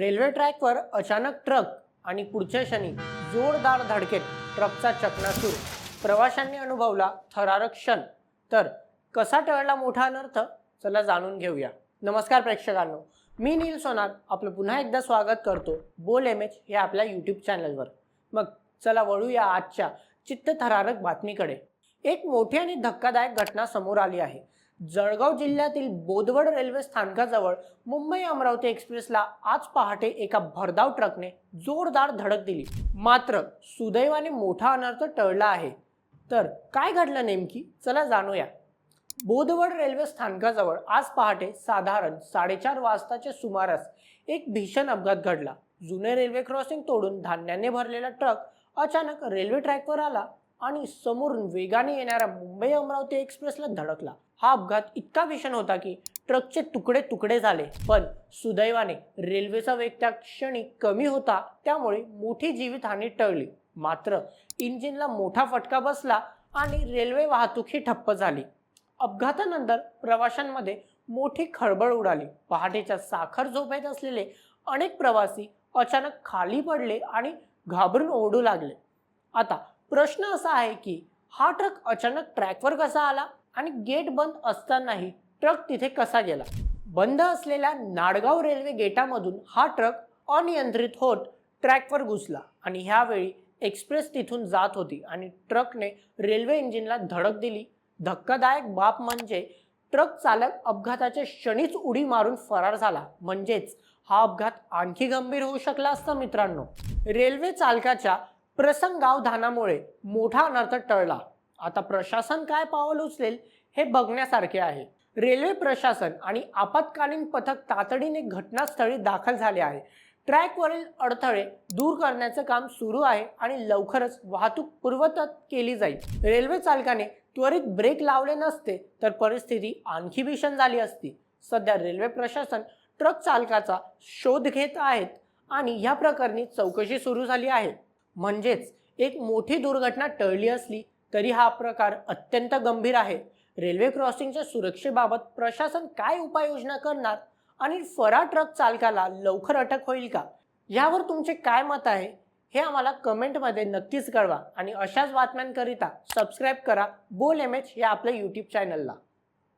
Railway ट्रॅकवर अचानक truck आणि पुढच्या क्षणी जोरदार धडकेत ट्रकचा चकनासूर प्रवाशांनी अनुभवला थरारक क्षण. तर कसा टळला मोठा अनर्थ? चला जाणून घेऊया. नमस्कार प्रेक्षकांनो. मी नील सोनार आपलं पुन्हा एकदा स्वागत करतो बोल एम एच या आपल्या यूट्यूब चॅनलवर मग चला वळूया आजच्या चित्तथरारक बातमीकडे. एक मोठी आणि धक्कादायक घटना समोर आली आहे. जळगाव जिल्ह्यातील बोदवड रेल्वे स्थानकाजवळ मुंबई अमरावती एक्सप्रेसला आज पहाटे एका भरधाव ट्रकने जोरदार धडक दिली. मात्र सुदैवाने मोठा अनर्थ टळला आहे. तर काय घडलं नेमकी? चला जाणूया. बोदवड रेल्वे स्थानकाजवळ आज पहाटे साधारण साडेचार वाजताच्या सुमारास एक भीषण अपघात घडला. जुने रेल्वे क्रॉसिंग तोडून धान्याने भरलेला ट्रक अचानक रेल्वे ट्रॅकवर आला आणि समोरून वेगाने येणाऱ्या मुंबई अमरावती एक्सप्रेसला धडकला. हा अपघात इतका भीषण होता की ट्रकचे तुकडे तुकडे झाले. पण सुदैवाने रेल्वेचा वेग त्या क्षणी कमी होता त्यामुळे मोठी जीवितहानी टळली. मात्र इंजिनला मोठा फटका बसला आणि रेल्वे वाहतूक ही ठप्प झाली. अपघातानंतर प्रवाशांमध्ये मोठी खळबळ उडाली. पहाटेच्या साखर झोपेत असलेले अनेक प्रवासी अचानक खाली पडले आणि घाबरून ओरडू लागले. आता प्रश्न असा आहे की हा ट्रक अचानक ट्रॅकवर कसा आला? आणि गेट बंद असतानाही ट्रक तिथे कसा गेला? बंद असलेल्या नाडगाव रेल्वे गेटामधून हा ट्रक अनियंत्रित होत ट्रॅकवर घुसला आणि ह्यावेळी एक्सप्रेस तिथून जात होती आणि ट्रकने रेल्वे इंजिनला धडक दिली. धक्कादायक बाब म्हणजे ट्रक चालक अपघाताच्या क्षणीच उडी मारून फरार झाला. म्हणजेच हा अपघात आणखी गंभीर होऊ शकला असता मित्रांनो. रेल्वे चालकाच्या प्रसंगावधानामुळे मोठा अनर्थ टळला. आता प्रशासन काय पावल उचलेल हे बघण्यासारखे आहे. रेल्वे प्रशासन आणि आपत्कालीन पथक तातडीने घटनास्थळी दाखल झाले आहे. ट्रॅकवरील अडथळे दूर करण्याचं काम सुरू आहे आणि लवकरच वाहतूक पूर्वतत केली जाईल. रेल्वे चालकाने त्वरित ब्रेक लावले नसते तर परिस्थिती आणखी भीषण झाली असती. सध्या रेल्वे प्रशासन ट्रक चालकाचा शोध घेत आहेत आणि या प्रकरणी चौकशी सुरू झाली आहे. म्हणजेच एक मोठी दुर्घटना टळली असली तरी हा प्रकार अत्यंत गंभीर आहे. रेल्वे क्रॉसिंगच्या सुरक्षेबाबत प्रशासन काय उपाययोजना करणार आणि फरार ट्रक चालकाला लवकर अटक होईल का? यावर तुमचे काय मत आहे? हे आम्हाला कमेंटमध्ये नक्कीच कळवा आणि अशाच बातम्यांकरिता सबस्क्राईब करा. बोल एम एच या आपल्या यूट्यूब चॅनलला